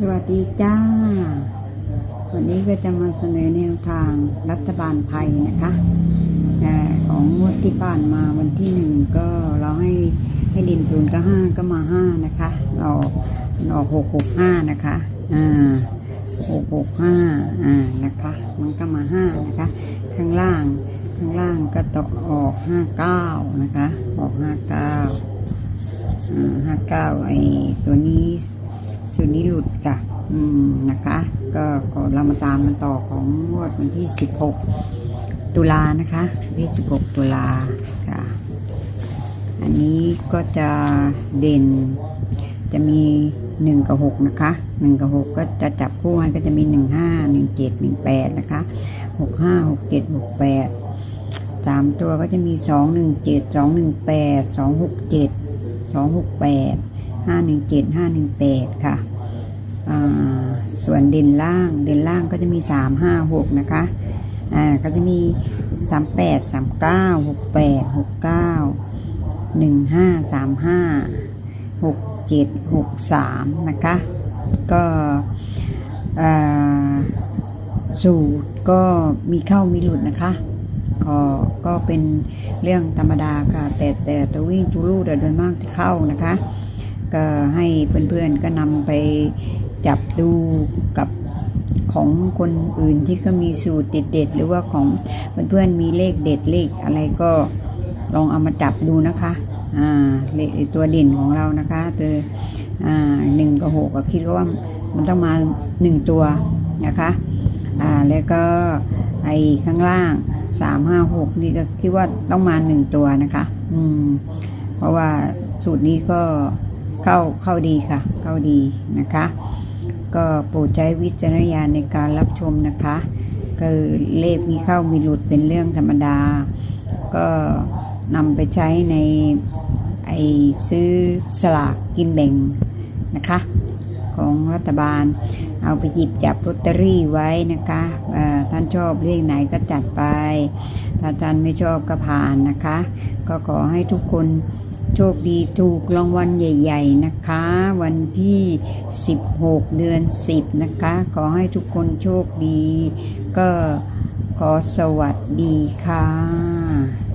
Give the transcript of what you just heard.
สวัสดีจ้า วันนี้ก็จะมาเสนอแนวทางรัฐบาลไทยนะคะของงวดที่ผ่านมาวันที่หนึ่งก็เราให้ให้ดินทุนก็ห้าก็มาห้านะคะเราออกหกหกห้านะคะอ่าหกหกห้าอ่านะคะมันก็มาห้านะคะข้างล่างข้างล่างก็ตกออกห้าเก้านะคะออกห้าเก้าห้าเก้าไอ้ตัวนี้ ส่วนนี้หลุดค่ะ อืมนะคะ ก็เรามาตามกันต่อของงวดวันที่สิบหกตุลานะคะวันที่หกตุลาค่ะ อันนี้ก็จะเด่นจะมีหนึ่งกับหกนะคะหนึ่งกับหกก็จะจับคู่กันก็จะมีหนึ่งห้าหนึ่งเจ็ดหนึ่งแปดนะคะหกห้าหกเจ็ดหกแปดสามตัวก็จะมีสองหนึ่งเจ็ดสองหนึ่งแปดสองหกเจ็ดสองหกแปดห้าหนึ่งเจ็ดห้าหนึ่งแปดค่ะ ส่วนเด่นล่างเด่นล่างก็จะมี 3 5 6 นะคะ อ่า ก็จะมี 3 8 3 9 6 8 6 9 1 5 3 5 6 7 6 3 นะคะ ก็อ่าสูตรก็มีเข้ามีหลุดนะคะก็ก็เป็นเรื่องธรรมดาค่ะแต่แต่ตัววิ่งตูรูแต่โดยมากที่เข้านะคะ ก็ให้เพื่อนๆก็นำไป จับดูกับของคนอื่นที่ก็มีสูตรเด็ดๆหรือว่าของเพื่อนๆมีเลขเด็ดเลขอะไรก็ลองเอามาจับดูนะคะอ่าเลขตัวเด่นของเรานะคะตัวอ่าหนึ่งกับหกก็คิดว่ามันต้องมาหนึ่งตัวนะคะอ่าแล้วก็ไอ้ข้างล่างสามห้าหกนี่ก็คิดว่าต้องมาหนึ่งตัวนะคะ อืม เพราะว่าสูตรนี้ก็เข้าเข้าดีค่ะ เข้าดีนะคะ ก็โปรดใช้วิจารณญาณในการรับชมนะคะคือเลขมีเข้ามีหลุดเป็นเรื่องธรรมดา ก็นำไปใช้ในไอซื้อสลากกินแบ่งนะคะ ของรัฐบาล เอาไปหยิบจับลอตเตอรี่ไว้นะคะท่านชอบเลขไหนก็จัดไป ถ้าท่านไม่ชอบก็ผ่านนะคะ ก็ขอให้ทุกคน โชคดีถูกรางวัลใหญ่ ๆนะคะ วันที่ 16 เดือน 10 นะคะ ขอให้ทุกคนโชคดี ก็ขอสวัสดีค่ะ